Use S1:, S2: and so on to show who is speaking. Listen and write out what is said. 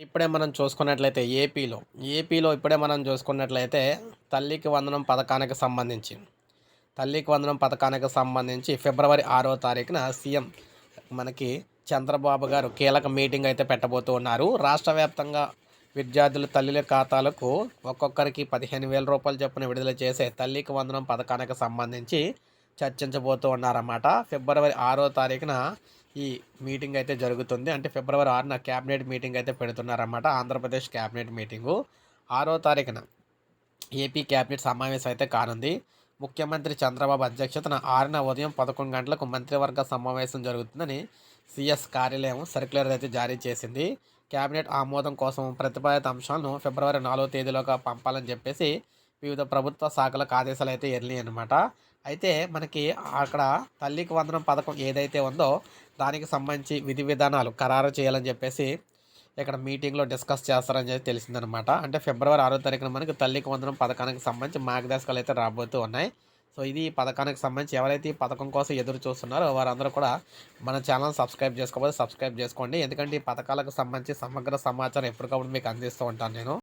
S1: ఇప్పుడే మనం చూసుకున్నట్లయితే ఏపీలో ఏపీలో ఇప్పుడే మనం చూసుకున్నట్లయితే తల్లికి వందనం పథకానికి సంబంధించి తల్లికి వందనం పథకానికి సంబంధించి ఫిబ్రవరి ఆరో తారీఖున సీఎం మనకి చంద్రబాబు గారు కీలక మీటింగ్ అయితే పెట్టబోతూ ఉన్నారు. రాష్ట్ర వ్యాప్తంగా విద్యార్థుల తల్లుల ఖాతాలకు ఒక్కొక్కరికి పదిహేను వేల రూపాయలు చొప్పున విడుదల చేసే తల్లికి వందనం పథకానికి సంబంధించి చర్చించబోతూ ఉన్నారన్నమాట. ఫిబ్రవరి ఆరో తారీఖున ఈ మీటింగ్ అయితే జరుగుతుంది. అంటే ఫిబ్రవరి ఆరున క్యాబినెట్ మీటింగ్ అయితే పెడుతున్నారన్నమాట. Andhra Pradesh cabinet meeting. ఆరో తారీఖున ఏపీ క్యాబినెట్ సమావేశం అయితే కానుంది. ముఖ్యమంత్రి చంద్రబాబు అధ్యక్షతన ఆరున ఉదయం పదకొండు గంటలకు మంత్రివర్గ సమావేశం జరుగుతుందని సిఎస్ కార్యాలయం సర్క్యులర్ అయితే జారీ చేసింది. కేబినెట్ ఆమోదం కోసం ప్రతిపాదిత అంశాలను ఫిబ్రవరి నాలుగో తేదీలోగా పంపాలని చెప్పేసి వివిధ ప్రభుత్వ శాఖలకు ఆదేశాలు అయితే ఎర్లీ అనమాట అయితే మనకి అక్కడ తల్లికి వందనం పథకం ఏదైతే ఉందో దానికి సంబంధించి విధి విధానాలు ఖరారు చేయాలని చెప్పేసి ఇక్కడ మీటింగ్లో డిస్కస్ చేస్తారని చెప్పి తెలిసిందనమాట అంటే ఫిబ్రవరి ఆరో తారీఖున మనకి తల్లికి వందనం పథకానికి సంబంధించి మార్గదర్శకాలు అయితే రాబోతూ ఉన్నాయి. సో ఇది ఈ పథకానికి సంబంధించి ఎవరైతే ఈ పథకం కోసం ఎదురు చూస్తున్నారో వారందరూ కూడా మన ఛానల్ సబ్స్క్రైబ్ చేసుకోకపోతే సబ్స్క్రైబ్ చేసుకోండి. ఎందుకంటే ఈ పథకాలకు సంబంధించి సమగ్ర సమాచారం ఎప్పటికప్పుడు మీకు అందిస్తూ ఉంటాను నేను.